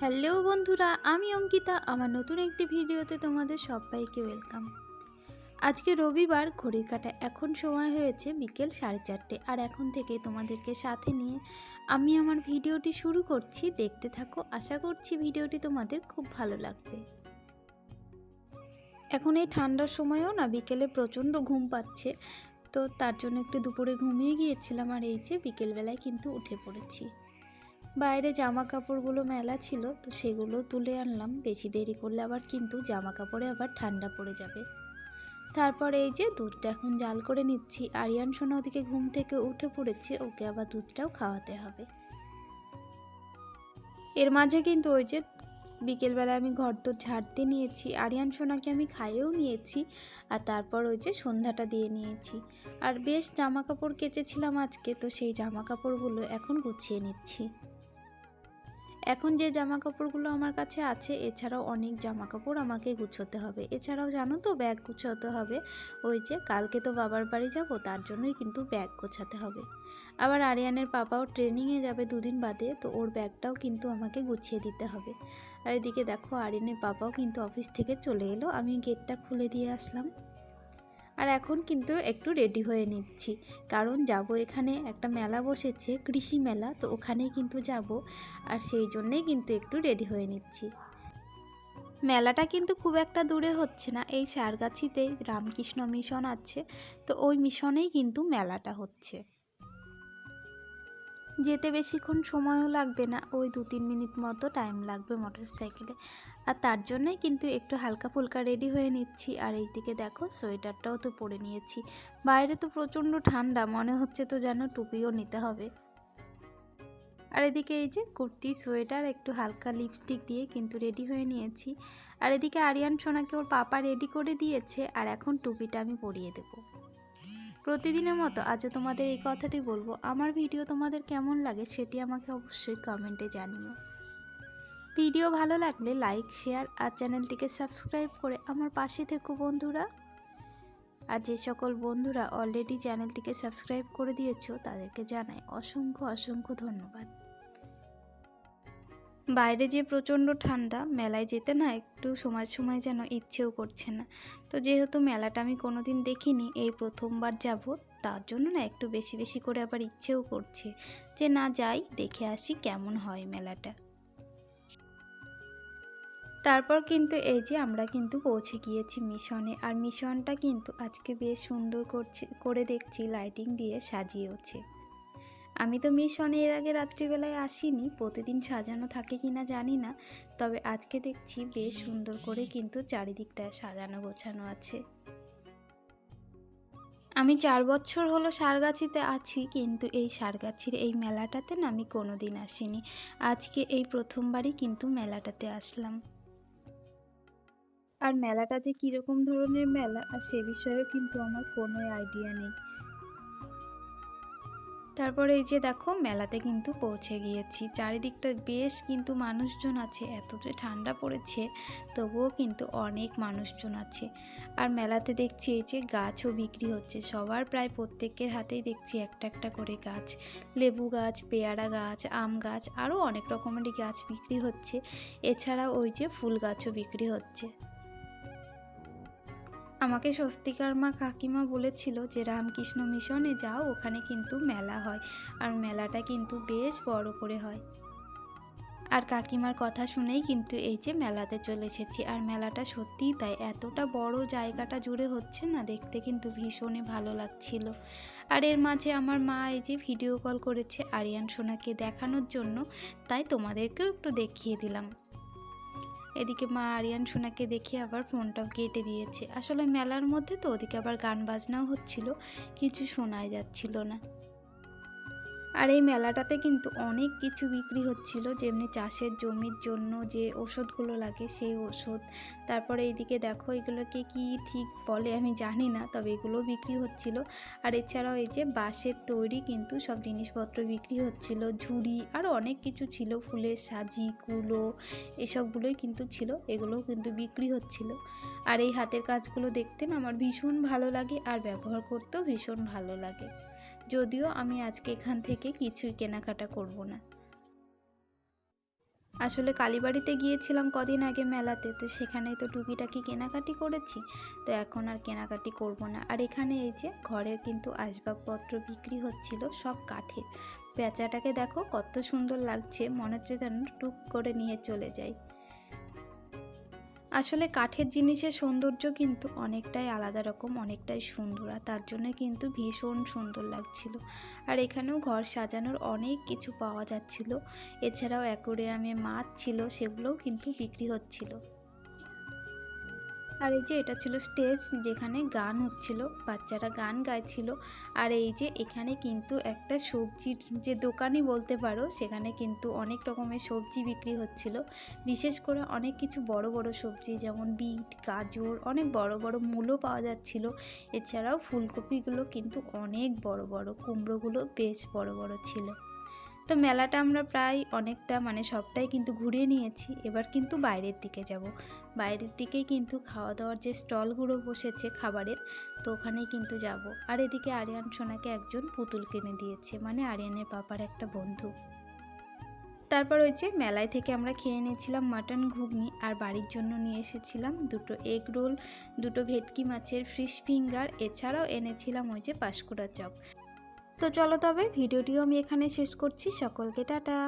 Hello বন্ধুরা, আমি অঙ্কিতা। আমার নতুন একটি ভিডিওতে তোমাদের সবাইকে ওয়েলকাম। আজকে রবিবার ঘড়ির কাটা এখন সময় হয়েছে বিকেল সাড়ে চারটে। আর এখন থেকে তোমাদেরকে সাথে নিয়ে আমি আমার ভিডিওটি শুরু করছি। দেখতে থাকো, আশা করছি ভিডিওটি তোমাদের খুব ভালো লাগবে। এখন এই ঠান্ডার সময়ও না, বিকেলে প্রচণ্ড ঘুম পাচ্ছে। তো তার জন্য একটু দুপুরে ঘুমিয়ে গিয়েছিলাম আর এই যে বিকেলবেলায় কিন্তু উঠে পড়েছি। বাইরে জামা কাপড়গুলো মেলা ছিল, তো সেগুলো তুলে আনলাম। বেশি দেরি করলে আবার কিন্তু জামা কাপড়ে আবার ঠান্ডা পড়ে যাবে। তারপর এই যে দুধটা এখন জাল করে নিচ্ছি। আরিয়ান সোনা ওদিকে ঘুম থেকে উঠে পড়েছে, ওকে আবার দুধটাও খাওয়াতে হবে। এর মাঝে কিন্তু ওই যে বিকেলবেলা আমি ঘর তো ঝাড়তে নিয়েছি, আরিয়ান সোনাকে আমি খাইয়েও নিয়েছি, আর তারপর ওই যে সন্ধ্যাটা দিয়ে নিয়েছি। আর বেশ জামা কাপড় কেচেছিলাম আজকে, তো সেই জামা কাপড়গুলো এখন গুছিয়ে নিচ্ছি। এখন যে জামা কাপড়গুলো আমার কাছে আছে, এছাড়াও অনেক জামা কাপড় আমাকে গুছোতে হবে। এছাড়াও জানো তো, ব্যাগ গুছোতে হবে। ওই যে, কালকে তো বাবার বাড়ি যাব, তার জন্যই কিন্তু ব্যাগ গোছাতে হবে। আবার আরিয়ানের পাপাও ট্রেনিংয়ে যাবে দুদিন বাদে, তো ওর ব্যাগটাও কিন্তু আমাকে গুছিয়ে দিতে হবে। আর এদিকে দেখো, আরিয়ানের পাপাও কিন্তু অফিস থেকে চলে এলো। আমি গেটটা খুলে দিয়ে আসলাম। আর এখন কিন্তু একটু রেডি হয়ে নিচ্ছি। কারণ যাব এখানে, একটা মেলা বসেছে, কৃষি মেলা, তো ওখানেই কিন্তু যাব। আর সেই জন্যেই কিন্তু একটু রেডি হয়ে নিচ্ছি। মেলাটা কিন্তু খুব একটা দূরে হচ্ছে না, এই সারগাছিতেই রামকৃষ্ণ মিশন আছে, তো ওই মিশনেই কিন্তু মেলাটা হচ্ছে। যেতে বেশিক্ষণ সময়ও লাগবে না। ওই দু তিন মিনিট মতো টাইম লাগবে মোটর সাইকেলে আর তার জন্যই কিন্তু একটু হালকা ফুলকা রেডি হয়ে নিচ্ছি। আর এই দিকে দেখো, সোয়েটারটাও তো পরে নিয়েছি। বাইরে তো প্রচণ্ড ঠান্ডা, মনে হচ্ছে তো যেন টুপিও নিতে হবে। আর এদিকে এই যে কুর্তি, সোয়েটার, একটু হালকা লিপস্টিক দিয়ে কিন্তু রেডি হয়ে নিয়েছি। আর এদিকে আরিয়ান সোনাকে ওর পাপা রেডি করে দিয়েছে। আর এখন টুপিটা আমি পরিয়ে দেবো। প্রতিদিনের মতো আজও তোমাদের এই কথাটি বলব। আমার ভিডিও তোমাদের কেমন লাগে সেটি আমাকে অবশ্যই কমেন্টে জানিও। ভিডিও ভালো লাগলে লাইক শেয়ার আর চ্যানেলটিকে সাবস্ক্রাইব করে আমার পাশে থেকো বন্ধুরা। আর যে সকল বন্ধুরা অলরেডি চ্যানেলটিকে সাবস্ক্রাইব করে দিয়েছ তাদেরকে জানাই অসংখ্য অসংখ্য ধন্যবাদ। বাইরে যে প্রচণ্ড ঠান্ডা, মেলায় যেতে না একটু সময় সময় যেন ইচ্ছেও করছে না। তো যেহেতু মেলাটা আমি কোনোদিন দেখিনি, এই প্রথমবার যাব, তার জন্য না একটু বেশি বেশি করে আবার ইচ্ছেও করছে যে না যাই, দেখে আসি কেমন হয় মেলাটা। তারপর কিন্তু এই যে আমরা কিন্তু পৌঁছে গিয়েছি মিশনে, আর মিশনটা কিন্তু আজকে বেশ সুন্দর করছে, করে দেখছি লাইটিং দিয়ে সাজিয়েওছে। আমি তো মিশনে এর আগে রাত্রিবেলায় আসিনি, প্রতিদিন সাজানো থাকে কি না জানি না, তবে আজকে দেখছি বেশ সুন্দর করে কিন্তু চারিদিকটা সাজানো গোছানো আছে। আমি চার বছর হলো সারগাছিতে আছি, কিন্তু এই সারগাছির এই মেলাটাতে না আমি কোনো দিন আসিনি। আজকে এই প্রথমবারই কিন্তু মেলাটাতে আসলাম। আর মেলাটা যে কীরকম ধরনের মেলা, আর সে বিষয়েও কিন্তু আমার কোনো আইডিয়া নেই। তারপরে এই যে দেখো, মেলাতে কিন্তু পৌঁছে গিয়েছি। চারিদিকটা বেশ কিন্তু মানুষজন আছে, এত যে ঠান্ডা পড়েছে, তবুও কিন্তু অনেক মানুষজন আছে। আর মেলাতে দেখছি এই যে গাছও বিক্রি হচ্ছে, সবার প্রায় প্রত্যেকের হাতেই দেখছি একটা একটা করে গাছ। লেবু গাছ, পেয়ারা গাছ, আম গাছ, আরও অনেক রকমেরই গাছ বিক্রি হচ্ছে। এছাড়াও ওই যে ফুল গাছও বিক্রি হচ্ছে। আমাকে স্বস্তিকার মা কাকিমা বলেছিল যে রামকৃষ্ণ মিশনে যাও, ওখানে কিন্তু মেলা হয় আর মেলাটা কিন্তু বেশ বড় করে হয়। আর কাকিমার কথা শুনেই কিন্তু এই যে মেলাতে চলে এসেছি আর মেলাটা সত্যিই তাই, এতটা বড় জায়গাটা জুড়ে হচ্ছে না, দেখতে কিন্তু ভীষণই ভালো লাগছিল। আর এর মাঝে আমার মা এই যে ভিডিও কল করেছে আরিয়ান সোনাকে দেখানোর জন্য, তাই তোমাদেরকেও একটু দেখিয়ে দিলাম। এদিকে মা আরিয়ান সোনাকে দেখে আবার ফোনটাও কেটে দিয়েছে। আসলে মেলার মধ্যে তো ওদিকে আবার গান বাজনাও হচ্ছিল, কিছু শোনাই যাচ্ছিল না। আর এই মেলাটাতে কিন্তু অনেক কিছু বিক্রি হচ্ছিল, যেমনি চাষের জমির জন্য যে ওষুধগুলো লাগে সেই ওষুধ তারপরে এইদিকে দেখো এগুলোকে কি ঠিক বলে আমি জানি না, তবে এগুলো বিক্রি হচ্ছিল। আর এছাড়াও এই যে বাঁশের তৈরি কিন্তু সব জিনিসপত্র বিক্রি হচ্ছিল, ঝুড়ি আরও অনেক কিছু ছিল, ফুলের সাজি, কুলো এসবগুলোই কিন্তু ছিল, এগুলোও কিন্তু বিক্রি হচ্ছিল। আর এই হাতের কাজগুলো দেখতে না আমার ভীষণ ভালো লাগে আর ব্যবহার করতেও ভীষণ ভালো লাগে। যদিও আমি আজকে এখান থেকে কিছুই কেনাকাটা করব না। আসলে কালীবাড়িতে গিয়েছিলাম কদিন আগে মেলাতে, তো সেখানে তো টুকিটাকি কেনাকাটি করেছি, তো এখন আর কেনাকাটি করব না। আর এখানে এই যে ঘরের কিন্তু আসবাবপত্র বিক্রি হচ্ছিল সব কাঠের। পেঁচাটাকে দেখো কত সুন্দর লাগছে, মনে হচ্ছে যেন টুক করে নিয়ে চলে যাই। আসলে কাঠের জিনিসের সৌন্দর্য কিন্তু অনেকটাই আলাদা রকম, অনেকটাই সুন্দর। আর তার জন্য কিন্তু ভীষণ সুন্দর লাগছিল। আর এখানেও ঘর সাজানোর অনেক কিছু পাওয়া যাচ্ছিল। এছাড়াও অ্যাকোরিয়ামে মাছ ছিল, সেগুলোও কিন্তু বিক্রি হচ্ছিল। আর এই যে এটা ছিল স্টেজ যেখানে গান হচ্ছিল, বাচ্চারা গান গাইছিল। আর এই যে এখানে কিন্তু একটা সবজির যে দোকানই বলতে পারো, সেখানে কিন্তু অনেক রকমের সবজি বিক্রি হচ্ছিল। বিশেষ করে অনেক কিছু বড় বড় সবজি যেমন বিট, গাজর, অনেক বড় বড় মূলো পাওয়া যাচ্ছিল। এছাড়াও ফুলকপিগুলো কিন্তু অনেক বড় বড়, কুমড়োগুলো বেশ বড় বড় ছিল। তো মেলাটা আমরা প্রায় অনেকটা মানে সবটাই কিন্তু ঘুরিয়ে নিয়েছি। এবার কিন্তু বাইরের দিকে যাব। বাইরের দিকেই কিন্তু খাওয়া দাওয়ার যে স্টলগুলো বসেছে খাবারের, তো ওখানেই কিন্তু যাব। আর এদিকে আরিয়ান সোনাকে একজন পুতুল কিনে দিয়েছে মানে আরিয়ানের পাপার একটা বন্ধু। তারপর ওই যে মেলায় থেকে আমরা খেয়ে নিয়েছিলাম মাটন ঘুগনি আর বাড়ির জন্য নিয়ে এসেছিলাম দুটো এগ রোল, দুটো ভেটকি মাছের ফিশ ফিঙ্গার, এছাড়াও এনেছিলাম ওই যে পাঁশকুড়া চপ। তো চলো তবে ভিডিওটিও আমি এখানে শেষ করছি। সকলকে টাটা।